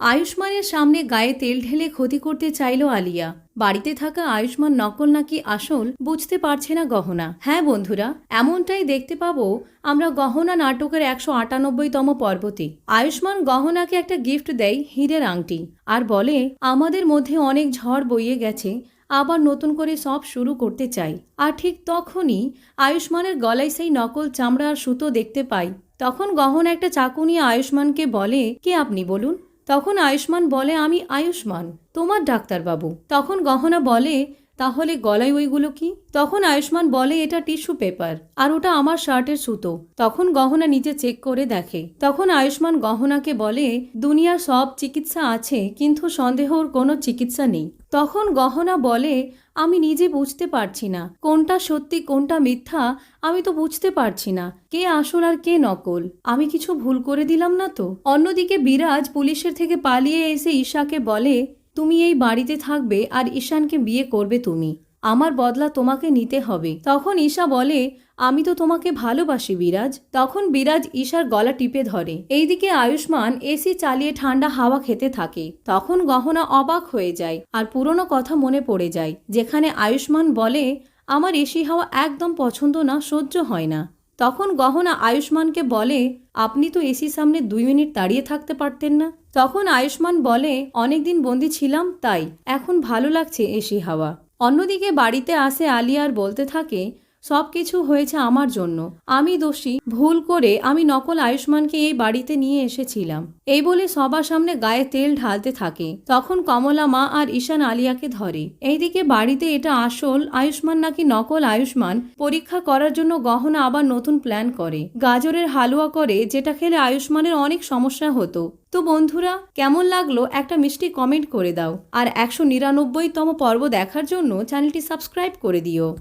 আয়ুষ্মানের সামনে গায়ে তেল ঢেলে ক্ষতি করতে চাইল আলিয়া। বাড়িতে থাকা আয়ুষ্মান নকল নাকি আসল বুঝতে পারছে না গহনা। হ্যাঁ বন্ধুরা, এমনটাই দেখতে পাবো আমরা গহনা নাটকের একশো আটানব্বইতম পর্বতে। আয়ুষ্মান গহনাকে একটা গিফট দেয় হীরের আংটি আর বলে, আমাদের মধ্যে অনেক ঝড় বইয়ে গেছে, আবার নতুন করে সব শুরু করতে চাই। আর ঠিক তখনই আয়ুষ্মানের গলায় সেই নকল চামড়া আর সুতো দেখতে পাই। তখন গহনা একটা চাকু নিয়ে আয়ুষ্মানকে বলে, কে আপনি বলুন? তখন আয়ুষ্মান বলে আমি আয়ুষ্মান তোমার ডাক্তারবাবু। তখন গহনা বলে তাহলে গলায় ওইগুলো কি? তখন আয়ুষ্মান বলে, এটা টিস্যু পেপার আর ওটা আমার শার্টের সুতো। তখন গহনা নিচে চেক করে দেখে। তখন আয়ুষ্মান গহনাকে বলে, দুনিয়ার সব চিকিৎসা আছে, কিন্তু সন্দেহর কোনো চিকিৎসা নেই। তখন গহনা বলে, আমি নিজে বুঝতে পারছি না। কোনটা সত্যি, কোনটা মিথ্যা, আমি তো বুঝতে পারছি না। কে আসল আর কে নকল? আমি কিছু ভুল করে দিলাম না তো? অন্যদিকে বিরাজ পুলিশের থেকে পালিয়ে এসে ঈশাকে বলে তুমি এই বাড়িতে থাকবে আর ঈশানকে বিয়ে করবে তুমি। আমার বদলা তোমাকে নিতে হবে। তখন ঈশা বলে, আমি তো তোমাকে ভালোবাসি, বিরাজ। তখন বিরাজ ঈশার গলা টিপে ধরে। এইদিকে আয়ুষ্মান এসি চালিয়ে ঠান্ডা হাওয়া খেতে থাকে। তখন গহনা অবাক হয়ে যায় আর পুরনো কথা মনে পড়ে যায়, যেখানে আয়ুষ্মান বলে, আমার এসি হাওয়া একদম পছন্দ না, সহ্য হয় না। তখন গহনা আয়ুষ্মানকে বলে, আপনি তো এসির সামনে দুই মিনিট দাঁড়িয়ে থাকতে পারতেন না। তখন আয়ুষ্মান বলে, অনেকদিন বন্দি ছিলাম, তাই। এখন ভালো লাগছে এসি হাওয়া। অন্যদিকে বাড়িতে আসে আলিয়ার বলতে থাকে সব কিছু হয়েছে আমার জন্য। আমি দোষী। ভুল করে আমি নকল আয়ুষ্মানকে এই বাড়িতে নিয়ে এসেছিলাম। এই বলে সবার সামনে গায়ে তেল ঢালতে থাকে। তখন কমলা মা আর ঈশান আলিয়াকে ধরে। এইদিকে বাড়িতে এটা আসল আয়ুষ্মান নাকি নকল আয়ুষ্মান পরীক্ষা করার জন্য গহনা আবার নতুন প্ল্যান করে। গাজরের হালুয়া করে যেটা খেলে আয়ুষ্মানের অনেক সমস্যা হতো। তো বন্ধুরা, কেমন লাগল একটা মিষ্টি কমেন্ট করে দাও। আর একশো নিরানব্বইতম পর্ব দেখার জন্য চ্যানেলটি সাবস্ক্রাইব করে দিও।